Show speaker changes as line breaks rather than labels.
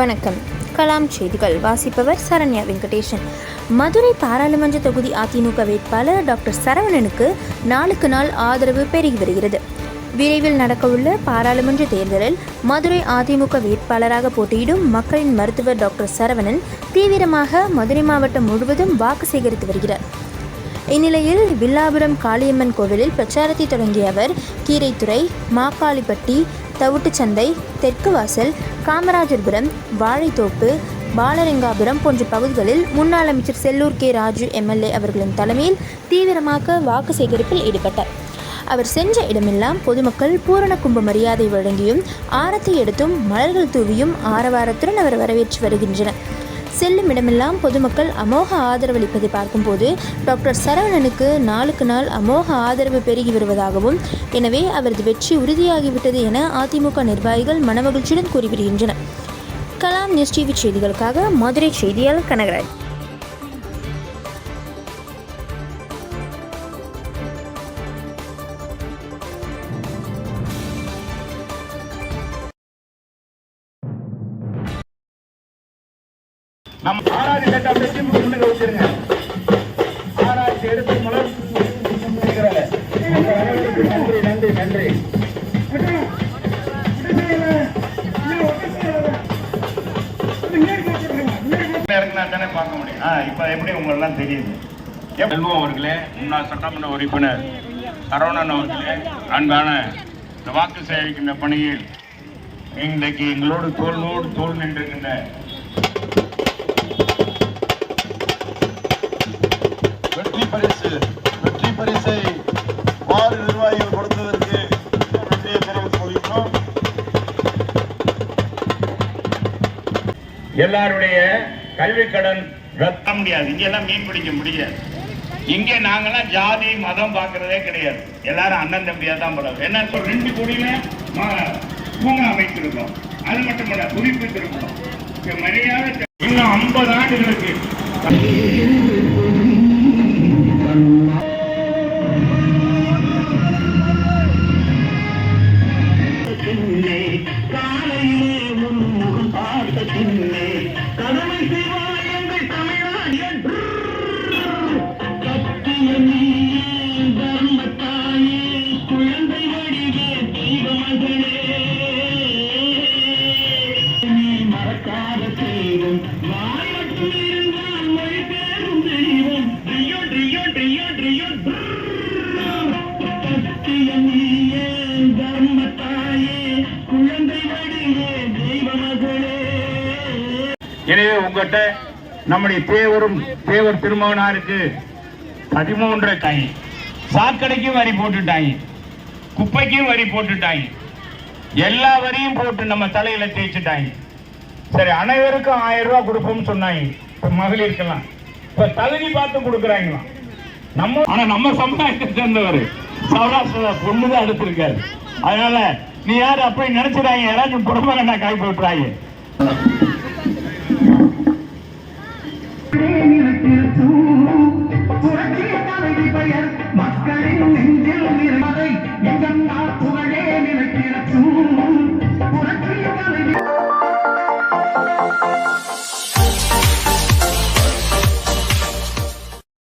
வணக்கம். கலாம் செய்திகள். வாசிப்பவர் சரண்யா வெங்கடேசன். மதுரை பாராளுமன்ற தொகுதி அதிமுக வேட்பாளர் டாக்டர் சரவணனுக்கு நாளுக்கு நாள் ஆதரவு பெருகி வருகிறது. விரைவில் நடக்கவுள்ள பாராளுமன்ற தேர்தலில் மதுரை அதிமுக வேட்பாளராக போட்டியிடும் மக்களின் மருத்துவர் டாக்டர் சரவணன் தீவிரமாக மதுரை மாவட்டம் முழுவதும் வாக்கு சேகரித்து வருகிறார். இந்நிலையில் வில்லாபுரம் காளியம்மன் கோவிலில் பிரச்சாரத்தை தொடங்கிய அவர் கீரைத்துறை மாக்காளிப்பட்டி தவிட்டுச்சந்தை தெற்கு வாசல் காமராஜர்புரம் வாழைத்தோப்பு பாலரெங்காபுரம் போன்ற பகுதிகளில் முன்னாள் அமைச்சர் செல்லூர் கே. ராஜு எம்எல்ஏ அவர்களின் தலைமையில் தீவிரமாக வாக்கு சேகரிப்பில் ஈடுபட்டார். அவர் சென்ற இடமெல்லாம் பொதுமக்கள் பூரண கும்ப மரியாதை வழங்கியும் ஆரத்தை எடுத்தும் மலர்கள் தூவியும் ஆரவாரத்துடன் அவர் வரவேற்று வருகின்றனர். செல்லும் இடமெல்லாம் பொதுமக்கள் அமோக ஆதரவளிப்பதை பார்க்கும்போது டாக்டர் சரவணனுக்கு நாளுக்கு நாள் அமோக ஆதரவு பெருகி வருவதாகவும் எனவே அவரது வெற்றி உறுதியாகிவிட்டது என அதிமுக நிர்வாகிகள் மனமகிழ்ச்சியுடன் கூறி வருகின்றனர் கலாம் நியூஸ் டிவி செய்திகளுக்காக மதுரை செய்தியாளர் கனகராஜ்.
நம்ம ஆராய்ச்சி லேட்டா பேசி முன்னுக்கு வச்சிருங்க ஆராய்ச்சி எடுத்து மலர் நன்றி நன்றி நன்றி. தானே பார்க்க முடியும். ஆ இப்போ எப்படி உங்களெல்லாம் தெரியுது? செல்வம் அவர்களே முன்னாள் சட்டமன்ற உறுப்பினர் சரவணன் அவர்களே அன்பான இந்த வாக்கு சேகரிக்கின்ற பணியில் இன்றைக்கு எங்களோடு தோளோடு தோல் நின்றிருக்கின்ற எல்லாருடைய கல்வி கடன் ரத்த முடியாது. இங்க எல்லாம் மீன் பிடிக்க முடியாது. இங்க நாங்கெல்லாம் ஜாதி மதம் பார்க்கறதே கிடையாது. எல்லாரும் அண்ணன் தம்பியா தான் படம் என்ன இப்போ ரெண்டு கோடியில பூங்கா அமைத்திருக்கோம். அது மட்டுமல்ல புதுப்பித்திருக்கோம். மரியாதை இன்னும் ஐம்பது ஆண்டுகளுக்கு எனவே நம்முடைய தேவரும் தேவர் திருமகனாருக்கு பதிமூன்று தாய் சாக்கடைக்கும் வரி போட்டுட்டாங்க. குப்பைக்கும் வரி போட்டுட்டாங்க. எல்லா வரியும் போட்டு நம்ம தலையில தேய்ச்சிட்டாங்க. சரி அனைவருக்கும் ஆயிரம் ரூபாய் கொடுப்போம்னு சொன்னாங்க. இப்ப மகளிருக்கெல்லாம். இப்ப தகுதி பார்த்து கொடுக்குறாங்களாம். நம்ம ஆனா நம்ம சமுதாயத்தை சேர்ந்தவர் சௌராஷ்டிரா பொண்ணுதான் எடுத்திருக்காரு. அதனால நீ யாரு அப்படி நினைச்சிடாங்க. யாராச்சும் குடும்பம் என்ன காய் போட்டுறாங்க?